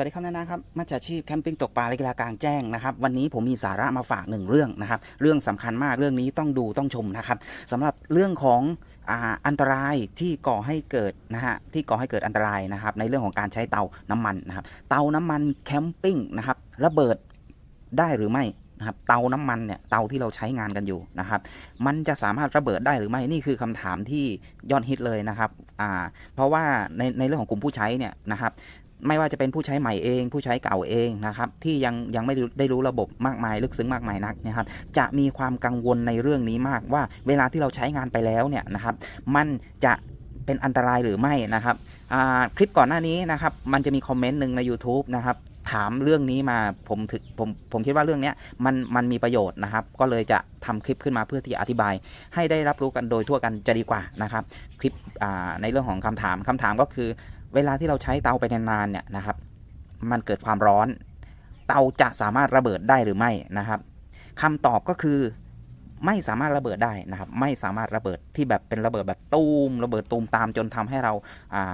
วัสดีครับนานะครับมาจากชีพแคมปิ้งตกปลาและกีฬากลางแจ้งนะครับวันนี้ผมมีสาระมาฝากหนึ่งเรื่องนะครับเรื่องสำคัญมากเรื่องนี้ต้องดูต้องชมนะครับสำหรับเรื่องของอันตรายที่ก่อให้เกิดนะฮะที่ก่อให้เกิดอันตรายนะครับในเรื่องของการใช้เตาน้ำมันนะครับเตาน้ำมันแคมปิ้งนะครับระเบิดได้หรือไม่นะครับเตาน้ำมันเนี่ยเตาที่เราใช้งานกันอยู่นะครับมันจะสามารถระเบิดได้หรือไม่นี่คือคำถามที่ยอดฮิตเลยนะครับอ่าเพราะว่าในในเรื่องของกลุ่มผู้ใช้เนี่ยนะครับ ไม่ว่าจะเป็นผู้ใช้ใหม่เอง ผู้ใช้เก่าเองนะครับที่ยังยังไม่ได้รู้ระบบมากมาย ลึกซึ้งมากมายนักนะครับจะมีความกังวลในเรื่องนี้มากว่าเวลาที่เราใช้งานไปแล้วเนี่ยนะครับมันจะเป็นอันตรายหรือไม่นะครับคลิปก่อนหน้านี้นะครับมันจะมีคอมเมนต์หนึ่งใน YouTube นะครับถามเรื่องนี้มาผมถึงผมผมคิดว่าเรื่องนี้มันมันมีประโยชน์นะครับ ก็เลยจะทำคลิปขึ้นมาเพื่อที่อธิบาย ให้ได้รับรู้กันโดยทั่วกันจะดีกว่านะครับ คลิปในเรื่องของคำถามคำถามก็คือ เวลาที่เราใช้เตาไปนานๆเนี่ยนะครับ มันเกิดความร้อน เตาจะสามารถระเบิดได้หรือไม่นะครับคำตอบก็คือไม่สามารถระเบิดได้นะครับ ไม่สามารถระเบิดที่แบบเป็นระเบิดแบบตูมระเบิดตูมตามจนทำให้เรา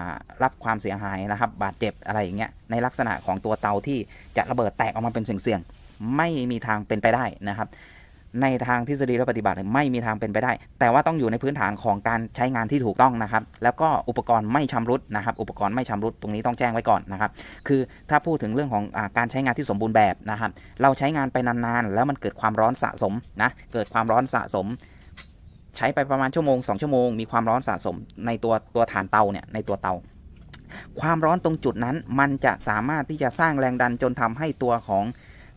ารับความเสียหายนะครับ บาดเจ็บอะไรอย่างเงี้ยในลักษณะของตัวเตาที่จะระเบิดแตกออกมาเป็นเสี่ยงๆไม่มีทางเป็นไปได้นะครับ ในทางทฤษฎีและปฏิบัติเนี่ยไม่มีทางเป็นไปได้ แต่ว่าต้องอยู่ในพื้นฐานของการใช้งานที่ถูกต้องนะครับ แล้วก็อุปกรณ์ไม่ชำรุดนะครับ อุปกรณ์ไม่ชำรุดตรงนี้ต้องแจ้งไว้ก่อนนะครับ คือถ้าพูดถึงเรื่องของอการใช้งานที่สมบูรณ์แบบนะครับ เราใช้งานไปนานๆ แล้วมันเกิดความร้อนสะสมนะ เกิดความร้อนสะสม ใช้ไปประมาณชั่วโมง 2 ชั่วโมง มีความร้อนสะสมในตัวตัวฐานเตาเนี่ยในตัวเตาความร้อนตรงจุดนั้นมันจะสามารถที่จะสร้างแรงดันจนทำให้ตัวของ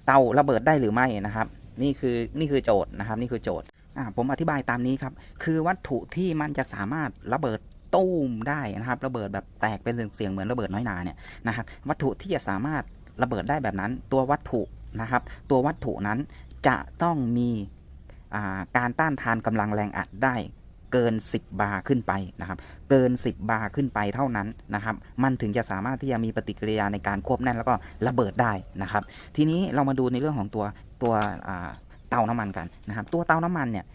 เตาระเบิดได้หรือไม่นะครับ นี่คือนี่คือโจทย์นะครับ นี่คือโจทย์อ่าผมอธิบายตามนี้ครับ คือวัตถุที่มันจะสามารถระเบิดตู้มได้นะครับระเบิดแบบแตกเป็นเสียงเหมือนระเบิดน้อยนาเนี่ยนะครับวัตถุที่จะสามารถระเบิดได้แบบนั้น ตัววัตถุนะครับ ตัววัตถุนั้นจะต้องมีการต้านทานกำลังแรงอัดได้ เกิน 10 บาร์ขึ้นไปนะครับ เกิน 10 บาร์ขึ้นไปเท่านั้นนะครับ มันถึงจะสามารถที่จะมีปฏิกิริยาในการควบแน่นแล้วก็ระเบิดได้นะครับ ทีนี้เรามาดูในเรื่องของตัวตัวอ่าเตาน้ำมันกันนะครับ ตัวเตาน้ำมันเนี่ย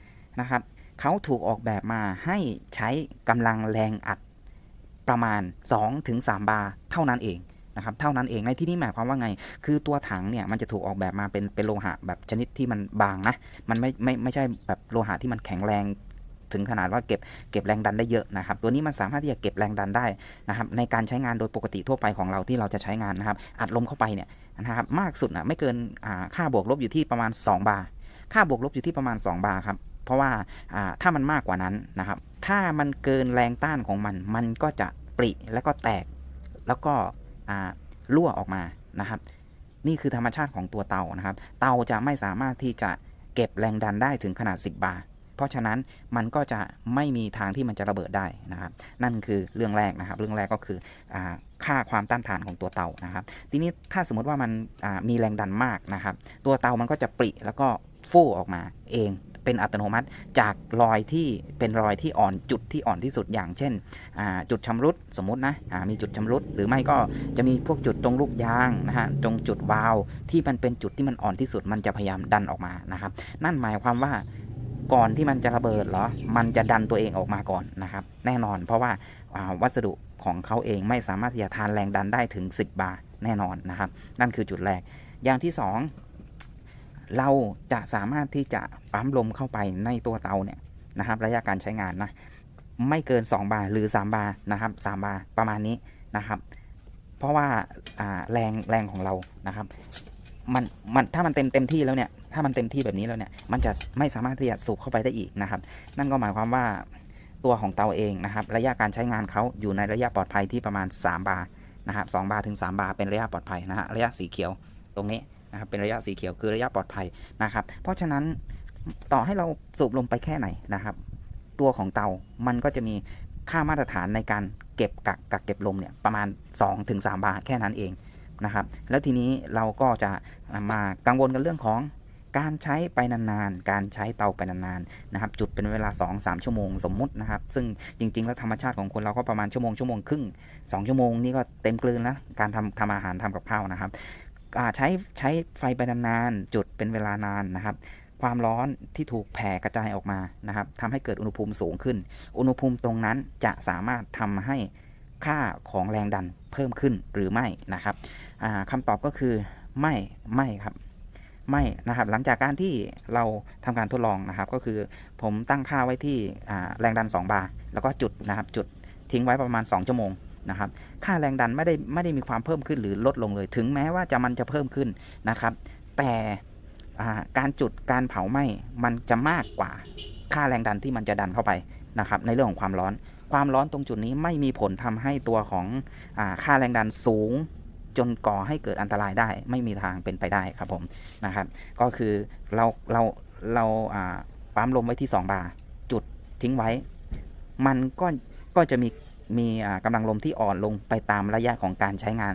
นะครับเขาถูกออกแบบมาให้ใช้กำลังแรงอัดประมาณ 2-3 บาร์เท่านั้นเองนะครับเท่านั้นเองในที่นี้หมายความว่าไง คือตัวถังเนี่ยมันจะถูกออกแบบมาเป็นเป็นโลหะแบบชนิดที่มันบางนะ มันไม่ไม่ไม่ใช่แบบโลหะที่มันแข็งแรง ถึงขนาดว่าเก็บเก็บแรงดันได้เยอะนะครับ ตัวนี้มันสามารถที่จะเก็บแรงดันได้นะครับในการใช้งานโดยปกติทั่วไปของเราที่เราจะใช้งานนะครับ อัดลมเข้าไปเนี่ยนะครับมากสุดนะไม่เกินอ่าค่าบวกลบอยู่ที่ประมาณ 2 บาร์ค่าบวกลบอยู่ที่ประมาณ 2 บาร์ครับเพราะว่าอ่าถ้ามันมากกว่านั้นนะครับ ถ้ามันเกินแรงต้านของมัน มันก็จะปริแล้วก็แตก แล้วก็อ่ารั่วออกมานะครับ นี่คือธรรมชาติของตัวเตานะครับ เตาจะไม่สามารถที่จะเก็บแรงดันได้ถึงขนาด 10 บาร์ เพราะฉะนั้นมันก็จะไม่มีทางที่มันจะระเบิดได้นะครับ นั่นคือเรื่องแรกนะครับ เรื่องแรกก็คืออค่าความต้านทานของตัวเตานะครับ ทีนี้ถ้าสมมติว่ามันมีแรงดันมากนะครับ ตัวเตามันก็จะปริแล้วก็ฟู่ออกมาเองเป็นอัตโนมัติจากรอยที่เป็นรอยที่อ่อนจุดที่อ่อนที่สุดอย่างเช่น จุดชำรุดสมมตินะมีจุดชำรุดหรือไม่ก็จะมีพวกจุดตรงลูกยางนะฮะตรงจุดวาล์วที่มันเป็นจุดที่มันอ่อนที่สุดมันจะพยายามดันออกมานะครับ นั่นหมายความว่า ก่อนที่มันจะระเบิดเหรอ มันจะดันตัวเองออกมาก่อนนะครับ แน่นอนเพราะว่าาวัสดุของเขาเองไม่สามารถที่จะทานแรงดันได้ถึง 10 บาร์แน่นอนนะครับ นั่นคือจุดแรก อย่างที่ 2 เราจะสามารถที่จะปั๊มลมเข้าไปในตัวเตาเนี่ยนะครับ ระยะการใช้งานนะไม่เกิน 2 บาร์หรือ 3 บาร์นะครับ3บาร์ประมาณนี้นะครับ เพราะว่าอ่าแรงแรงของเรานะครับ มันมันถ้ามันเต็มเต็มที่แล้วเนี่ยถ้ามันเต็มที่แบบนี้แล้วเนี่ยมันจะไม่สามารถที่จะสูบเข้าไปได้อีกนะครับ นั่นก็หมายความว่าตัวของเตาเองนะครับระยะการใช้งานเขาอยู่ในระยะปลอดภัยที่ประมาณ 3 บาร์นะครับ2บาร์ถึง 3 บาร์เป็นระยะปลอดภัยนะฮะระยะสีเขียวตรงนี้นะครับเป็นระยะสีเขียวคือระยะปลอดภัยนะครับ เพราะฉะนั้นต่อให้เราสูบลมไปแค่ไหนนะครับ ตัวของเตามันก็จะมีค่ามาตรฐานในการเก็บกักกักเก็บลมเนี่ยประมาณ 2-3 บาร์แค่นั้นเอง นะครับ แล้วทีนี้เราก็จะมากังวลกันเรื่องของการใช้ไปนานๆ การใช้เตาไปนานๆนะครับ จุดเป็นเวลา 2-3 ชั่วโมงสมมุตินะครับ ซึ่งจริง ๆ แล้วธรรมชาติของคนเราก็ประมาณชั่วโมงชั่วโมงครึ่ง2ชั่วโมงนี่ก็เต็มกลืนแล้วการทำทำอาหารทำกับข้าวนะครับใช้ใช้ไฟไปนานๆ จุดเป็นเวลานานนะครับ ความร้อนที่ถูกแผ่กระจายออกมานะครับทำให้เกิดอุณหภูมิสูงขึ้น อุณหภูมิตรงนั้นจะสามารถทำให้ ค่าของแรงดันเพิ่มขึ้นหรือไม่นะครับอ่าคำตอบก็คือไม่ไม่ครับไม่นะครับหลังจากการที่เราทำการทดลองนะครับ ก็คือผมตั้งค่าไว้ที่แรงดัน 2 บาร์แล้วก็จุดนะครับ จุดทิ้งไว้ประมาณ 2 ชั่วโมงนะครับ ค่าแรงดันไม่ได้ไม่ได้มีความเพิ่มขึ้นหรือลดลงเลย ถึงแม้ว่าจะมันจะเพิ่มขึ้นนะครับ แต่การจุดการเผาไหม้มันจะมากกว่าค่าแรงดันที่มันจะดันเข้าไปนะครับ ในเรื่องของความร้อน ความร้อนตรงจุดนี้ไม่มีผลทำให้ตัวของอค่าแรงดันสูง จนก่อให้เกิดอันตรายได้ ไม่มีทางเป็นไปได้ครับผมนะครับ ก็คือเราเราเราปั๊มลมไว้ที่ 2 บาร์จุดทิ้งไว้ มันก็ก็จะมีมีอ่ากำลังลมที่อ่อนลงไปตามระยะของการใช้งาน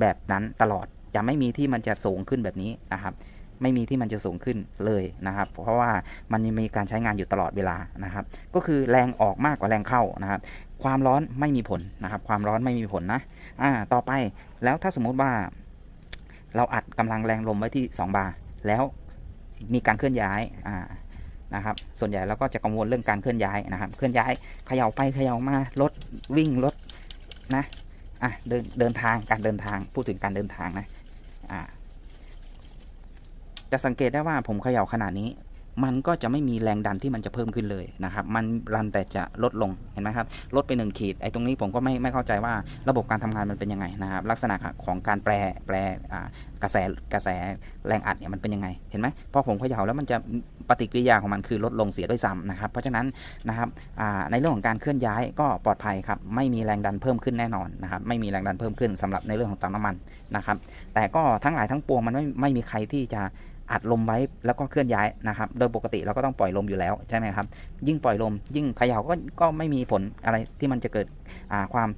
แบบนั้นตลอดจะไม่มีที่มันจะสูงขึ้นแบบนี้นะครับ ไม่มีที่มันจะสูงขึ้นเลยนะครับ เพราะว่ามันมีการใช้งานอยู่ตลอดเวลานะครับ ก็คือแรงออกมากกว่าแรงเข้านะครับ ความร้อนไม่มีผลนะครับ ความร้อนไม่มีผลนะอ่าต่อไปแล้วถ้าสมมุติว่า เราอัดกำลังแรงลมไว้ที่ 2 บาร์แล้วมีการเคลื่อนย้ายอ่านะครับ ส่วนใหญ่เราก็จะกังวลเรื่องการเคลื่อนย้ายนะครับ เคลื่อนย้ายเขย่าไปเขย่ามารถวิ่งรถนะอะเดินเดินทางการเดินทางพูดถึงการเดินทางนะอ่า จะสังเกตได้ว่าผมเขย่าขนาดนี้ มันก็จะไม่มีแรงดันที่มันจะเพิ่มขึ้นเลยนะครับ มันรันแต่จะลดลงเห็นไหมครับลดไปหนึ่งขีดไอ้ตรงนี้ผมก็ไม่ไม่เข้าใจว่าระบบการทำงานมันเป็นยังไงนะครับ ลักษณะของการแปรแปรกระแสกระแสแรงอัดเนี่ยมันเป็นยังไงเห็นไหมพอผมเขย่าแล้วมันจะปฏิกิริยาของมันคือลดลงเสียด้วยซ้ำนะครับ เพราะฉะนั้นนะครับในเรื่องของการเคลื่อนย้ายก็ปลอดภัยครับไม่มีแรงดันเพิ่มขึ้นแน่นอนนะครับไม่มีแรงดันเพิ่มขึ้นสำหรับในเรื่องของเตาน้ำมันนะครับแต่ก็ทั้งหลายทั้งปวงมันไม่ไม่มีใครที่จะ อัดลมไว้แล้วก็เคลื่อนย้ายนะครับ โดยปกติเราก็ต้องปล่อยลมอยู่แล้วใช่ไหมครับ ยิ่งปล่อยลม ยิ่งเขย่าก็ก็ไม่มีผลอะไรที่มันจะเกิดความ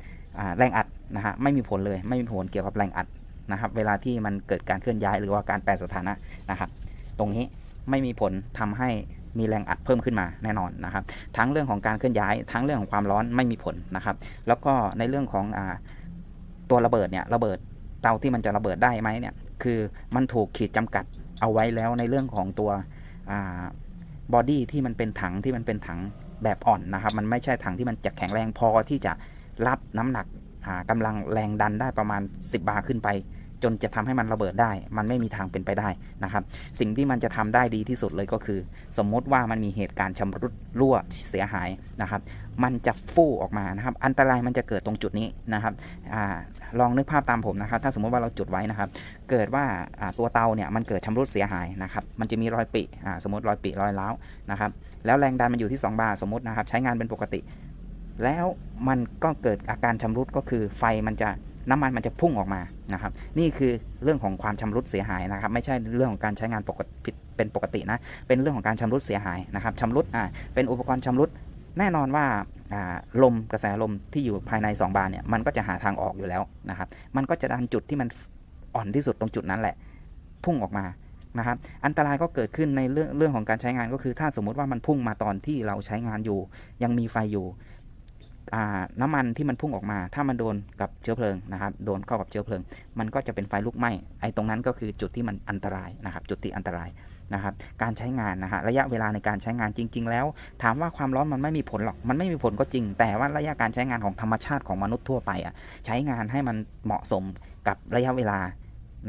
แรงอัดนะฮะไม่มีผลเลยไม่มีผลเกี่ยวกับแรงอัดนะครับ เวลาที่มันเกิดการเคลื่อนย้ายหรือว่าการแปลสถานะนะครับ ตรงนี้ไม่มีผลทำให้มีแรงอัดเพิ่มขึ้นมาแน่นอนนะครับ ทั้งเรื่องของการเคลื่อนย้าย ทั้งเรื่องของความร้อนไม่มีผลนะครับ แล้วก็ในเรื่องของอตัวระเบิดเนี่ยระเบิดเตาที่มันจะระเบิดได้ไหมเนี่ย คือมันถูกขีดจำกัดเอาไว้แล้วในเรื่องของตัวบอดี้ที่มันเป็นถังที่มันเป็นถังแบบอ่อนนะครับ มันไม่ใช่ถังที่มันจะแข็งแรงพอที่จะรับน้ำหนักกำลังแรงดันได้ประมาณ 10 บาร์ขึ้นไป จนจะทำให้มันระเบิดได้ มันไม่มีทางเป็นไปได้นะครับ สิ่งที่มันจะทำได้ดีที่สุดเลยก็คือ สมมติว่ามันมีเหตุการณ์ชำรุดรั่วเสียหายนะครับ มันจะฟู่ออกมานะครับ อันตรายมันจะเกิดตรงจุดนี้นะครับอาลองนึกภาพตามผมนะครับ ถ้าสมมติว่าเราจุดไว้นะครับ เกิดว่าตัวเตาเนี่ยมันเกิดชำรุดเสียหายนะครับ มันจะมีรอยปิอ่สมมติรอยปิรอยร้าวนะครับ แล้วแรงดันมันอยู่ที่ 2 บาร์สมมตินะครับ ใช้งานเป็นปกติ แล้วมันก็เกิดอาการชำรุดก็คือไฟมันจะ น้ำมันมันจะพุ่งออกมานะครับ นี่คือเรื่องของความชำรุดเสียหายนะครับ ไม่ใช่เรื่องของการใช้งานปกติผิดเป็นปกตินะ เป็นเรื่องของการชำรุดเสียหายนะครับชำรุดอ่าเป็นอุปกรณ์ชำรุดแน่นอนว่าอ่าลมกระแสลมที่อยู่ภายใน 2 บานเนี่ยมันก็จะหาทางออกอยู่แล้วนะครับ มันก็จะดันจุดที่มันอ่อนที่สุดตรงจุดนั้นแหละ พุ่งออกมานะครับ อันตรายก็เกิดขึ้นในเรื่องเรื่องของการใช้งานก็คือ ถ้าสมมุติว่ามันพุ่งมาตอนที่เราใช้งานอยู่ ยังมีไฟอยู่ น้ำมันที่มันพุ่งออกมา ถ้ามันโดนกับเชื้อเพลิงนะครับ โดนเข้ากับเชื้อเพลิง มันก็จะเป็นไฟลุกไหม้ไอ้ตรงนั้นก็คือจุดที่มันอันตรายนะครับ จุดที่อันตรายนะครับ การใช้งานนะฮะระยะเวลาในการใช้งานจริง ๆ แล้ว ถามว่าความร้อนมันไม่มีผลหรอก มันไม่มีผลก็จริง แต่ว่าระยะการใช้งานของธรรมชาติของมนุษย์ทั่วไปอะใช้งานให้มันเหมาะสมกับระยะเวลา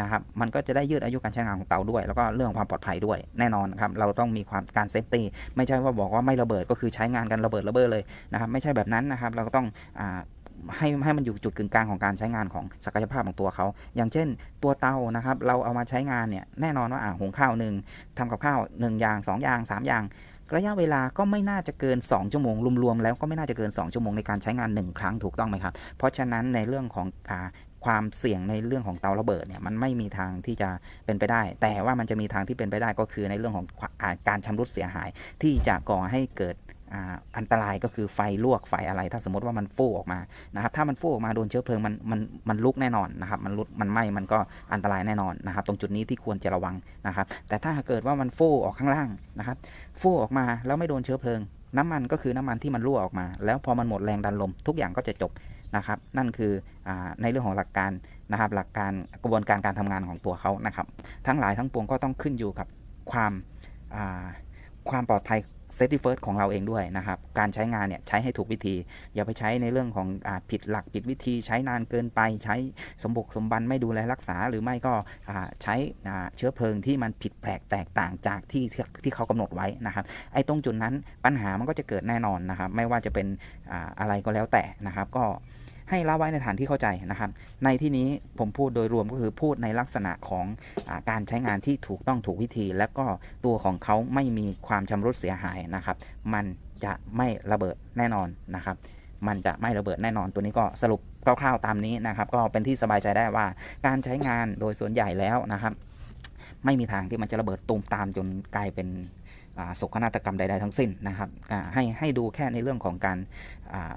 นะครับ มันก็จะได้ยืดอายุการใช้งานของเตาด้วย แล้วก็เรื่องความปลอดภัยด้วยแน่นอนครับ เราต้องมีความการเซฟตี้ไม่ใช่ว่าบอกว่าไม่ระเบิดก็คือใช้งานกันระเบิดระเบ้อเลยนะครับไม่ใช่แบบนั้นนะครับ เราก็ต้องอให้ให้มันอยู่จุดกึ่งกลางของการใช้งานของศักยภาพของตัวเขา อย่างเช่น ตัวเตานะครับ เราเอามาใช้งานเนี่ยแน่นอนว่าอ่าหุงข้าวหนึ่งทำกับข้าวหนึ่งอย่างสองย่างสามอย่างระยะเวลาก็ไม่น่าจะเกิน 2 ชั่วโมง รวมๆ แล้วก็ไม่น่าจะเกิน 2 ชั่วโมงในการใช้งาน 1 ครั้งถูกต้องไหมครับ เพราะฉะนั้นในเรื่องของ ความเสี่ยงในเรื่องของเตาระเบิดเนี่ยมันไม่มีทางที่จะเป็นไปได้ แต่ว่ามันจะมีทางที่เป็นไปได้ก็คือในเรื่องของการชำรุดเสียหาย ที่จะก่อให้เกิดอันตรายก็คือไฟลวกไฟอะไร ถ้าสมมติว่ามันฟู่ออกมานะครับถ้ามันฟู่ออกมาโดนเชื้อเพลิงมันมันมันลุกแน่นอนนะครับมันลุกมันไหม้มันก็อันตรายแน่นอนนะครับ ตรงจุดนี้ที่ควรจะระวังนะครับ แต่ถ้าเกิดว่ามันฟู่ออกข้างล่างนะครับฟู่ออกมาแล้วไม่โดนเชื้อเพลิง น้ำมันก็คือน้ำมันที่มันรั่วออกมา แล้วพอมันหมดแรงดันลม ทุกอย่างก็จะจบ นะครับ นั่นคืออในเรื่องของหลักการนะครับหลักการกระบวนการการทำงานของตัวเขานะครับ ทั้งหลายทั้งปวงก็ต้องขึ้นอยู่กับความความปลอดภัย safety first ของเราเองด้วยนะครับ การใช้งานเนี่ยใช้ให้ถูกวิธี อย่าไปใช้ในเรื่องของอผิดหลักผิดวิธี ใช้นานเกินไปใช้สมบุกสมบันไม่ดูแลรักษา หรือไม่ก็ใช้เชื้อเพลิงที่มันผิดแปลกแตกต่างจากที่ที่ที่เขากำหนดไว้นะครับ ไอ้ตรงจุดนั้นปัญหามันก็จะเกิดแน่นอนนะครับ ไม่ว่าจะเป็นออะไรก็แล้วแต่นะครับ ก็ ให้ละไว้ในฐานที่เข้าใจนะครับ ในที่นี้ผมพูดโดยรวมก็คือพูดในลักษณะของอการใช้งานที่ถูกต้องถูกวิธี และก็ตัวของเขาไม่มีความชำรุดเสียหายนะครับ มันจะไม่ระเบิดแน่นอนนะครับ มันจะไม่ระเบิดแน่นอนตัวนี้ก็สรุปคร่าวๆตามนี้นะครับ ก็เป็นที่สบายใจได้ว่าการใช้งานโดยส่วนใหญ่แล้วนะครับ ไม่มีทางที่มันจะระเบิดตูมตามจนกลายเป็น โศกนาฏกรรมใด ๆ ทั้งสิ้นนะครับให้ให้ดูแค่ในเรื่องของการ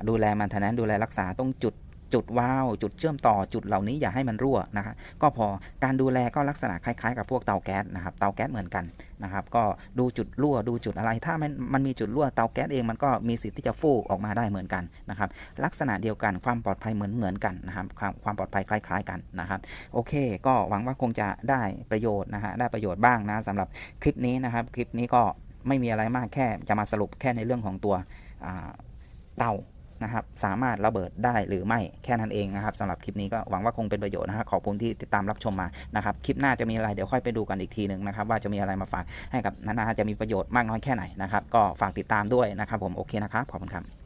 ดูแลมันทนั้นดูแลรักษาตรงจุด จุดว้าวจุดเชื่อมต่อจุดเหล่านี้อย่าให้มันรั่วนะฮะก็พอการดูแลก็ลักษณะคล้ายๆ กับพวกเตาแก๊สนะครับเตาแก๊สเหมือนกันนะครับก็ดูจุดรั่วดูจุดอะไร ถ้ามันมันมีจุดรั่วเตาแก๊สเองมันก็มีสิทธิ์ที่จะฟูออกมาได้เหมือนกันนะครับลักษณะเดียวกันความปลอดภัยเหมือนเหมือนกันนะครับความความปลอดภัยคล้าย ๆ กันนะครับโอเค ก็หวังว่าคงจะได้ประโยชน์นะฮะได้ประโยชน์บ้างนะสำหรับคลิปนี้นะครับคลิปนี้ก็ไม่มีอะไรมากแค่จะมาสรุปแค่ในเรื่องของตัวเตา นะครับสามารถระเบิดได้หรือไม่แค่นั้นเองนะครับสำหรับคลิปนี้ก็หวังว่าคงเป็นประโยชน์นะครับขอบคุณที่ติดตามรับชมมานะครับคลิปหน้าจะมีอะไรเดี๋ยวค่อยไปดูกันอีกทีหนึ่งนะครับว่าจะมีอะไรมาฝากให้กับนานาจะมีประโยชน์มากน้อยแค่ไหนนะครับก็ฝากติดตามด้วยนะครับผมโอเคนะครับขอบคุณครับ